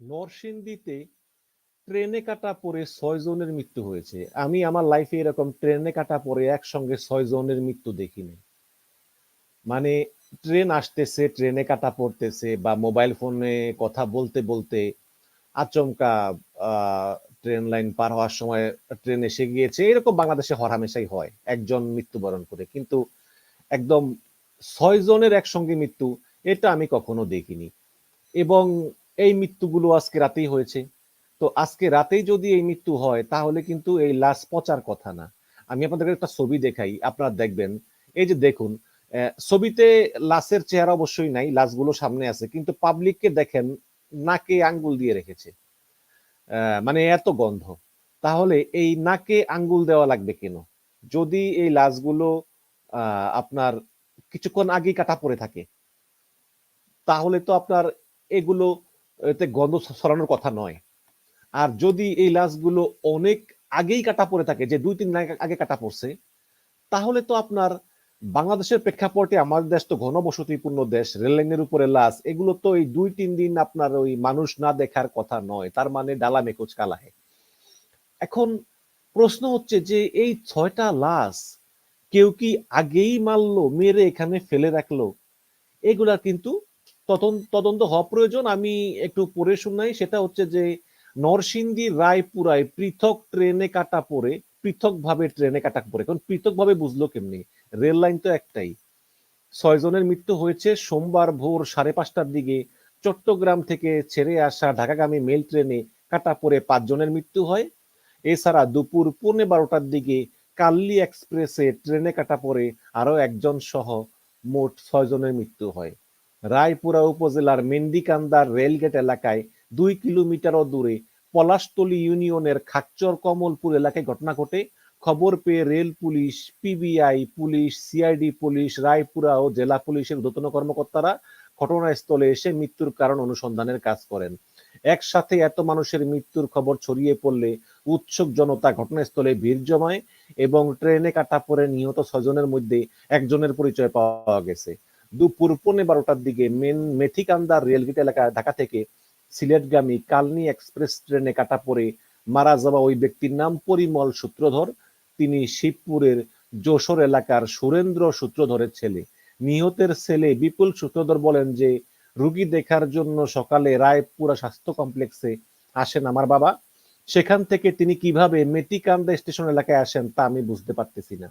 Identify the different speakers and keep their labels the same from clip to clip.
Speaker 1: নরসিংদীতে ট্রেনে কাটা পড়ে ছয় জনের মৃত্যু হয়েছে। আমি আমার লাইফে এরকম ট্রেনে কাটা পড়ে একসঙ্গে ছয় জনের মৃত্যু দেখিনি। মানে ট্রেন আসতেছে, ট্রেনে কাটা পড়তেছে বা মোবাইল ফোনে কথা বলতে বলতে আচমকা ট্রেন লাইন পার হওয়ার সময় ট্রেন এসে গিয়েছে। এরকম বাংলাদেশে হরহামেশাই হয়, একজন মৃত্যুবরণ করে। কিন্তু একদম ছয় জনের একসঙ্গে মৃত্যু, এটা আমি কখনো দেখিনি। এবং এই মৃত্যুগুলো আজকে রাতেই হয়েছে। তো আজকে রাতেই যদি এই মৃত্যু হয়, তাহলে কিন্তু এই লাশ পচার কথা না। আমি আপনাদেরকে একটা ছবি দেখাই, আপনারা দেখবেন। এই যে দেখুন ছবিতে লাশের চেহারা অবশ্যই নাই, লাশগুলো সামনে আছে, কিন্তু পাবলিককে দেখেন, নাকে আঙ্গুল দিয়ে রেখেছে। মানে এত গন্ধ। তাহলে এই নাকে আঙ্গুল দেওয়া লাগবে কেন? যদি এই লাশগুলো আপনার কিছুক্ষণ আগেই কাটা পড়ে থাকে, তাহলে তো আপনার এগুলো এতে গন্ধ ছড়ানোর কথা নয়। আর যদি এই লাশগুলো অনেক আগেই কাটা পড়ে থাকে, যে দুই তিন দিন আগে- কাটা পড়ছে, তাহলে তো আপনার বাংলাদেশের প্রেক্ষাপটে আমাদের দেশ তো ঘনবসতিপূর্ণ দেশ, রেল লাইনের উপরে লাশ, এগুলো তো এই দুই তিন দিন আপনার ওই মানুষ না দেখার কথা নয়, তার মানে ডালা মেকুচ কালাহে এখন প্রশ্ন হচ্ছে যে এই ছয়টা লাশ কেউ কি আগেই মারলো, মেরে এখানে ফেলে রাখল? এগুলা কিন্তু তদন্ত হওয়া প্রয়োজন। আমি একটু পড়ে শুনাই। সেটা হচ্ছে যে, নরসিংদী, রায়পুরায় পৃথক ট্রেনে কাটা পড়ে পৃথক ভাবে ট্রেনে কাটা পড়ে। কারণ পৃথক ভাবে বুঝলো কেমনি? রেল লাইন তো একটাই। ছয় জনের মৃত্যু হয়েছে। সোমবার ভোর সাড়ে পাঁচটার দিকে চট্টগ্রাম থেকে ছেড়ে আসা ঢাকাগামী মেল ট্রেনে কাটা পড়ে পাঁচজনের মৃত্যু হয়। এছাড়া দুপুর পৌনে বারোটার দিকে কাল্লি এক্সপ্রেসে ট্রেনে কাটা পড়ে আরও একজন সহ মোট ছয় জনের মৃত্যু হয়। রায়পুরা উপজেলার মেন্ডিকান্দার রেলগেট এলাকায় দুই কিলোমিটারও দূরে পলাশতলী ইউনিয়নের খাকচর কমলপুর এলাকায় ঘটনা ঘটে। খবর পেয়ে rail police, PBI police, CID police, Raipura ও জেলা পুলিশের ঊর্ধ্বতন কর্মকর্তারা ঘটনাস্থলে এসে মৃত্যুর কারণ অনুসন্ধানের কাজ করেন। একসাথে এত মানুষের মৃত্যুর খবর ছড়িয়ে পড়লে উৎসুক জনতা ঘটনাস্থলে ভিড় জমায় এবং ট্রেনে কাটা পড়ে নিহত ছজনের মধ্যে একজনের পরিচয় পাওয়া গেছে। দুপুর পৌনে বারোটার দিকে মেন মেথিকান্দার রেলগেট এলাকায় ঢাকা থেকে সিলেটগামী কালনি এক্সপ্রেস ট্রেনে কাটা পড়ে, মারা যাওয়া ওই ব্যক্তির নাম পরিমল সূত্রধর। তিনি শিবপুরের যশোর এলাকার সুরেন্দ্র সূত্রধরের ছেলে। নিহতের ছেলে বিপুল সূত্রধর বলেন যে, রুগী দেখার জন্য সকালে রায়পুরা স্বাস্থ্য কমপ্লেক্সে আসেন আমার বাবা। সেখান থেকে তিনি কীভাবে মেটিকান্দা স্টেশন এলাকায় আসেন তা আমি বুঝতে পারতেছি না।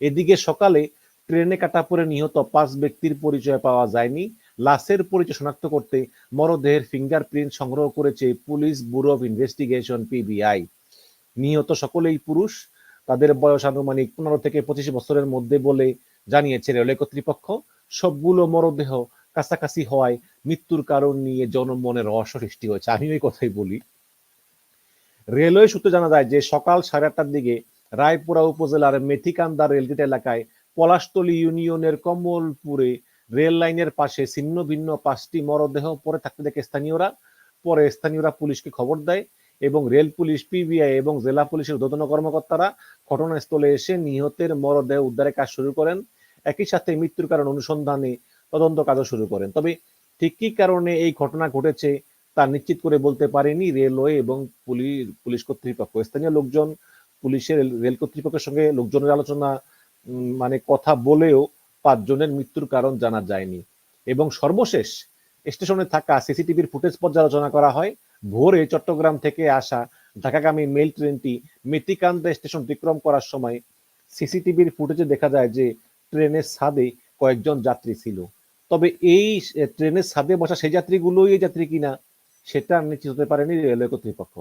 Speaker 1: এদিকে সকালে ট্রেনে কাটা পড়ে নিহত পাঁচ ব্যক্তির পরিচয় পাওয়া যায়নি। লাশের পরিচয় শনাক্ত করতে মরদেহের ফিঙ্গারপ্রিন্ট সংগ্রহ করেছে police bureau of investigation, PBI. নিহত সকলেই পুরুষ, তাদের বয়স আনুমানিক পনেরো থেকে পঁচিশ বছরের মধ্যে বলে জানিয়েছে রেলওয়ে কর্তৃপক্ষ। সবগুলো মরদেহ কাছাকাছি হওয়ায় মৃত্যুর কারণ নিয়ে জনমনে রহস্য সৃষ্টি হয়েছে। আমি ওই কথাই বলি। রেলওয়ে সূত্রে জানা যায় যে সকাল সাড়ে আটটার দিকে রায়পুরা উপজেলার মেথিকান্দা রেলগেট এলাকায় পলাশতলী ইউনিয়নের কমলপুরে রেল লাইনের পাশে ছিন্ন ভিন্ন পাঁচটি মরদেহ পরে থাকতে দেখে স্থানীয়রা। পরে স্থানীয়রা পুলিশকে খবর দেয় এবং রেল পুলিশ, পিবিআই এবং জেলা পুলিশের ঊর্ধ্বতন কর্মকর্তারা ঘটনাস্থলে এসে নিহতের মরদেহ উদ্ধারের কাজ শুরু করেন। একই সাথে মৃত্যুর কারণ অনুসন্ধানে তদন্ত কাজও শুরু করেন। তবে ঠিক কি কারণে এই ঘটনা ঘটেছে তা নিশ্চিত করে বলতে পারেনি রেলওয়ে এবং পুলিশ পুলিশ কর্তৃপক্ষ। স্থানীয় লোকজন, পুলিশের রেল কর্তৃপক্ষের সঙ্গে লোকজনের আলোচনা মানে কথা বলেও পাঁচজনের মৃত্যুর কারণ জানা যায়নি। এবং সর্বশেষ স্টেশনে থাকা সিসিটিভির ফুটেজ পর্যালোচনা করা হয়, ভোরে চট্টগ্রাম থেকে আসা ঢাকাগামী মেল ট্রেনটি মেতিকান্দা স্টেশন অতিক্রম করার সময় সিসিটিভির ফুটেজে দেখা যায় যে ট্রেনের ছাদে কয়েকজন যাত্রী ছিল। তবে এই ট্রেনের ছাদে বসা সেই যাত্রীগুলোই এই যাত্রী কিনা, সেটা নিশ্চিত হতে পারেনি রেলওয়ে কর্তৃপক্ষ।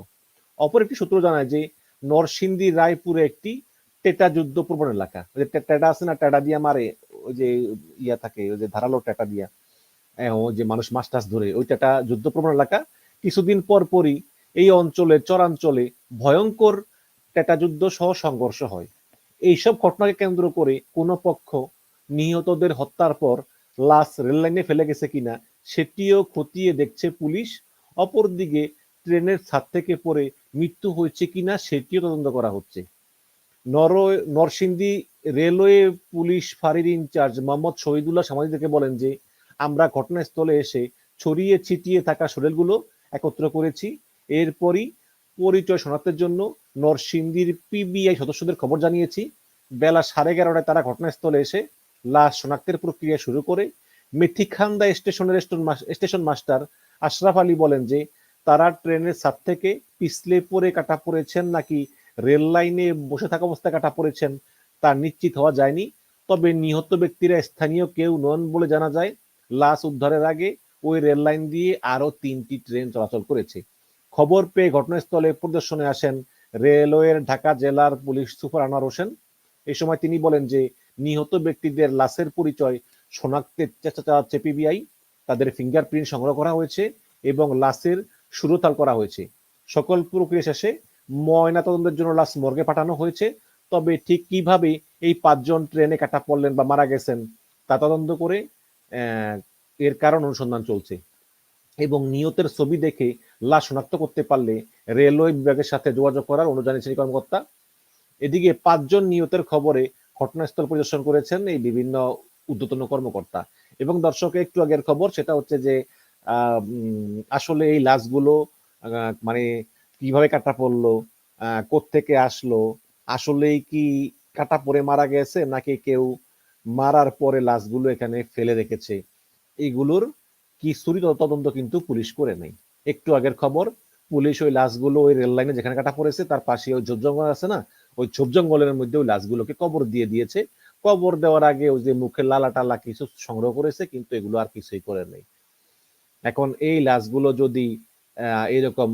Speaker 1: অপর একটি সূত্র জানায় যে নরসিংদী রায়পুরে একটি টেটা যুদ্ধ প্রবণ এলাকা। ওই যে টেটা আছে না, টেটা দিয়া মারে, ওই যে ইয়া থাকে, ওই যে ধারালো টেটা দিয়া। ও যে মানুষ মাছ টাছ ধরে, ওই টেটা যুদ্ধ প্রবণ এলাকা। কিছুদিন পর পরই এই অঞ্চলে, চরাঞ্চলে ভয়ঙ্কর টেটা যুদ্ধ সহ সংঘর্ষ হয়। এইসব ঘটনাকে কেন্দ্র করে কোনো পক্ষ নিহতদের হত্যার পর লাশ রেল লাইনে ফেলে গেছে কিনা, সেটিও খতিয়ে দেখছে পুলিশ। অপরদিকে ট্রেনের ছাদ থেকে পড়ে মৃত্যু হয়েছে কিনা, সেটিও তদন্ত করা হচ্ছে। নর, নরসিংদী রেলওয়ে পুলিশ ফাঁড়ির ইনচার্জ মোহাম্মদ শহীদুল্লাহ সাংবাদিকদেরকে বলেন যে, আমরা ঘটনাস্থলে এসে ছড়িয়ে ছিটিয়ে থাকা শরীরগুলো একত্র করেছি। এরপরই পরিচয় শনাক্তের জন্য নরসিংদীর পিবিআই সদস্যদের খবর জানিয়েছি। বেলা সাড়ে এগারোটায় তারা ঘটনাস্থলে এসে লাশ শনাক্তের প্রক্রিয়া শুরু করে। মেথিখান্দা স্টেশনের স্টেশন মাস্টার আশরাফ আলী বলেন যে, তারা ট্রেনের ছাদ থেকে পিছলে পড়ে কাটা পড়েছেন নাকি রেল লাইনে বসে থাকা অবস্থায় কাটা পড়েছেন, তা নিশ্চিত হওয়া যায়নি। তবে নিহত ব্যক্তিরা স্থানীয় কেউ নন বলে জানা যায়, লাশ উদ্ধারের আগে ওই রেল লাইন দিয়ে আরও তিনটি ট্রেন চলাচল করেছে। খবর পেয়ে ঘটনাস্থলে পরিদর্শনে আসেন রেলওয়ের ঢাকা জেলার পুলিশ সুপার আনোয়ার হোসেন। এই সময় তিনি বলেন যে, নিহত ব্যক্তিদের লাশের পরিচয় শনাক্তের চেষ্টা চালাচ্ছে পিবিআই। তাদের ফিঙ্গারপ্রিন্ট সংগ্রহ করা হয়েছে এবং লাশের সুরতাল করা হয়েছে। সকল প্রক্রিয়া শেষে ময়না তদন্তের জন্য লাশ মর্গে পাঠানো হয়েছে। তবে ঠিক কীভাবে এই পাঁচজন ট্রেনে কাটা পড়লেন বা মারা গেছেন, তা তদন্ত করে এর কারণ অনুসন্ধান চলছে। এবং নিহতের ছবি দেখে লাশ শনাক্ত করতে পারলে রেলওয়ে বিভাগের সাথে যোগাযোগ করার অনুরোধ জানিয়েছেন কর্মকর্তা। এদিকে পাঁচজন নিহতের খবরে ঘটনাস্থল পরিদর্শন করেছেন এই বিভিন্ন উদ্যতন কর্মকর্তা। এবং দর্শক, একটু আগের খবর, সেটা হচ্ছে যে আসলে এই লাশগুলো মানে কীভাবে কাটা পড়ল আহ থেকে আসলো, আসলেই কি কাটা পড়ে মারা গেছে নাকি কেউ মারার পরে লাশগুলো এখানে ফেলে রেখেছে? এইগুলোর কি চুরি তদন্ত কিন্তু পুলিশ করে নেই। একটু আগের খবর, পুলিশ ওই লাশগুলো ওই রেল লাইনে যেখানে কাটা পড়েছে, তার পাশে ওই ঝোপ জঙ্গল আছে না, ওই ঝোপ জঙ্গলের মধ্যে ওই লাশগুলোকে কবর দিয়ে দিয়েছে। কবর দেওয়ার আগে ওই যে মুখে লালা টালা কিছু সংগ্রহ করেছে, কিন্তু এগুলো আর কিছুই করে নেই। এখন এই লাশগুলো যদি এইরকম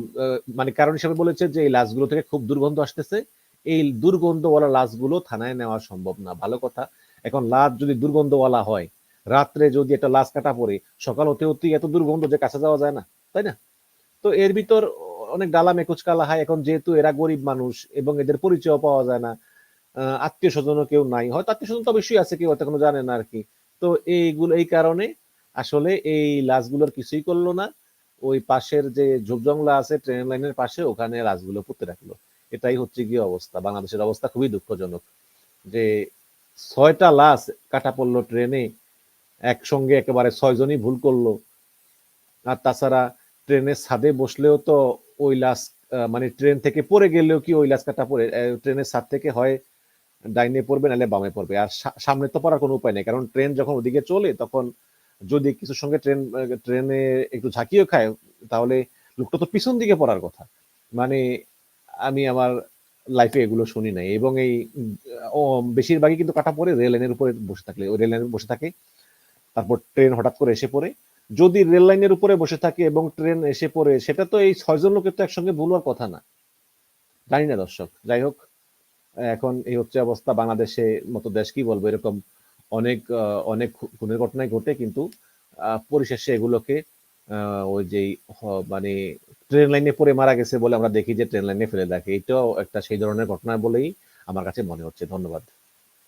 Speaker 1: মানে কারণ হিসেবে বলেছে যে এই লাশগুলো থেকে খুব দুর্গন্ধ আসতেছে। এই দুর্গন্ধওয়ালা লাশগুলো থানায় নেওয়া সম্ভব না। ভালো কথা, এখন লাশ যদি দুর্গন্ধওয়ালা হয়, রাত্রে যদি একটা লাশ কাটা পড়ে, সকাল হতে হতে এত দুর্গন্ধ যে কাছে যাওয়া যায় না, তাই না? তো এর ভিতর অনেক ডালা মেকুচ কালা হয়। এখন যেহেতু এরা গরিব মানুষ এবং এদের পরিচয় পাওয়া যায় না আত্মীয় স্বজনও কেউ নাই। হয়তো আত্মীয় স্বজন তো অবশ্যই আছে, কেউ কোনো জানে না আর কি। তো এইগুলো, এই কারণে আসলে এই লাশগুলোর কিছুই করল না। ওই পাশের যে ঝোপজংলা আছে ট্রেন লাইনের পাশে ওখানে লাশগুলো পুঁতে রাখল। এটাই হচ্ছে গিয়ে অবস্থা। বাংলাদেশের অবস্থা খুবই দুঃখজনক যে ছয়টা লাশ কাটা পড়ল ট্রেনে একসঙ্গে একেবারে ছয়জনই ভুল করল। আর তাছাড়া ট্রেনের ছাদে বসলেও তো ওই লাশ মানে ট্রেন থেকে পড়ে গেলেও কি ওই লাশ কাটা পড়ে ট্রেনের ছাদ থেকে হয় ডাইনে পড়বে নাহলে বামে পড়বে। আর সামনে তো পড়ার কোনো উপায় নেই। কারণ ট্রেন যখন ওদিকে চলে, তখন যদি কিছুর সঙ্গে ট্রেন ট্রেনে একটু ঝাঁকিও খায়, তাহলে লোকটা তো পিছন দিকে পড়ার কথা। মানে আমি আমার লাইফে এগুলো শুনি নাই। এবং এই বেশিরভাগই কিন্তু কাটা পড়ে রেল লাইনের উপরে বসে থাকলে, ওই রেল লাইনের বসে থাকে। তারপর ট্রেন হঠাৎ করে এসে পড়ে। যদি রেল লাইনের উপরে বসে থাকে এবং ট্রেন এসে পড়ে, সেটা তো এই ছয়জন লোকের তো একসঙ্গে ভুলবার কথা না। জানি না দর্শক। যাই হোক, এখন এই হচ্ছে অবস্থা। বাংলাদেশে মতো দেশ কি বলব? এরকম অনেক অনেক খুনের ঘটনায় ঘটে কিন্তু পরিশেষে এগুলোকে ওই যে মানে ট্রেন লাইনে পড়ে মারা গেছে বলে আমরা দেখি যে ট্রেন লাইনে ফেলে দেখে এটাও একটা সেই ধরনের ঘটনা বলেই আমার কাছে মনে হচ্ছে। ধন্যবাদ।